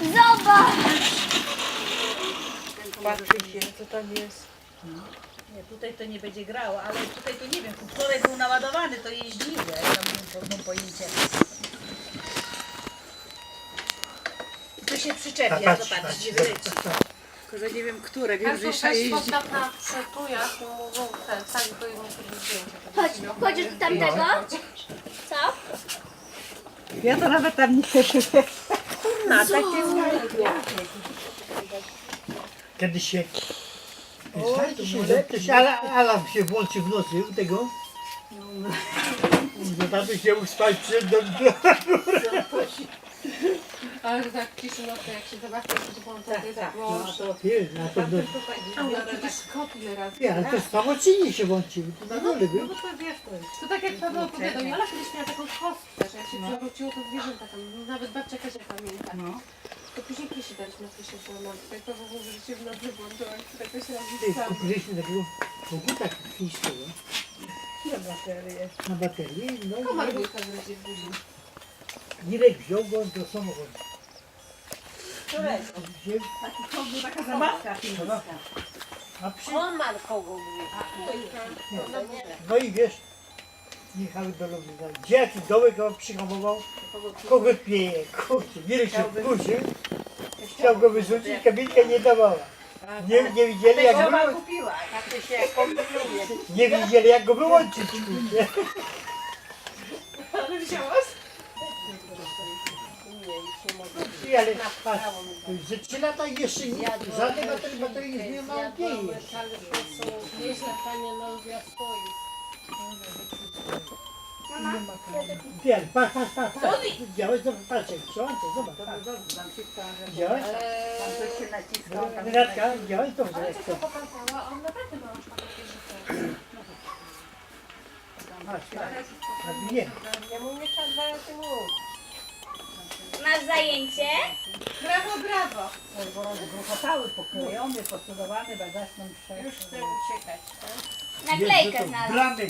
Zobacz! Patrzcie, co tam jest. Nie, tutaj to nie będzie grało, ale tutaj to nie wiem, wczoraj był naładowany, to jeździły, ja tam mam, mam pojęcie. I to się przyczepia, zobacz, gdzie wyleci. Tylko, że nie wiem, które, wiem, że trzeba też jeździć. pod na przetujach i mówią ten, tak, bo im zrobić zdjęcie. Chodź, chodź do tamtego. Co? Ja to nawet tam nie Na takie Kiedy się... Wystarczy się, że ktoś ala- alarm się włączy w nocy u tego. Że tato się mógł spać przed dom. Ale że tak pisze no to jak się zobaczy, to włącza, to jest tak, głośno. Nie, na pewno. Ja przecież kot ile razy. Nie, ale to samoczynie się włączył. To na dole No był. bo to wiesz, to jest. To tak jak Paweł opowiadał, Jola kiedyś miała taką kostkę, że jak się przewróciło, to zwierzęta tam, nawet babcia Kasia pamięta. No. To później kiedyś dać na to się było I Paweł mówi, że się w nocy włączyła, jak tak się Ty, robi sam. kupiliśmy takiego koguta chińskiego Ile baterie? na baterię. No Komar i wujka zrazie w buzi. Mirek wziął go do samochodu. Którego? Wziął, To była taka zabawka chińska. a przy... Komar kogo No i wiesz, jechały do Lublina. Gdzie jaki dołek go przyhamował? Kogo pieje? Kurczę, Mirek się wkurzył. Chciał go wyrzucić, kabinka nie dawała. Nie, nie widzieli jak go, kupiła. Się kombinuje. nie widzieli jak go wyłączyć. kurczę. Ale wzięłaś? I ale że trzy lata jeszcze nie, żadnej baterii, baterii nie lubia swoich. Wiesz, patrz, patrz, patrz, patrz. Widziałeś? Zobacz, patrz, jak przełączę, zobacz. Widziałeś? Tam coś się naciskał. tam Renatka, widziałeś? Dobrze, co to. Patrz, patrz. Nabiję. Ja mu nie trzeba dwa razy mówić. Masz zajęcie? Brawo, brawo! Bo rozgruchotały, poklejony, podsudowany, bagaż nam wszedł. Już chcę uciekać. Naklejkę znalazł. Bramy.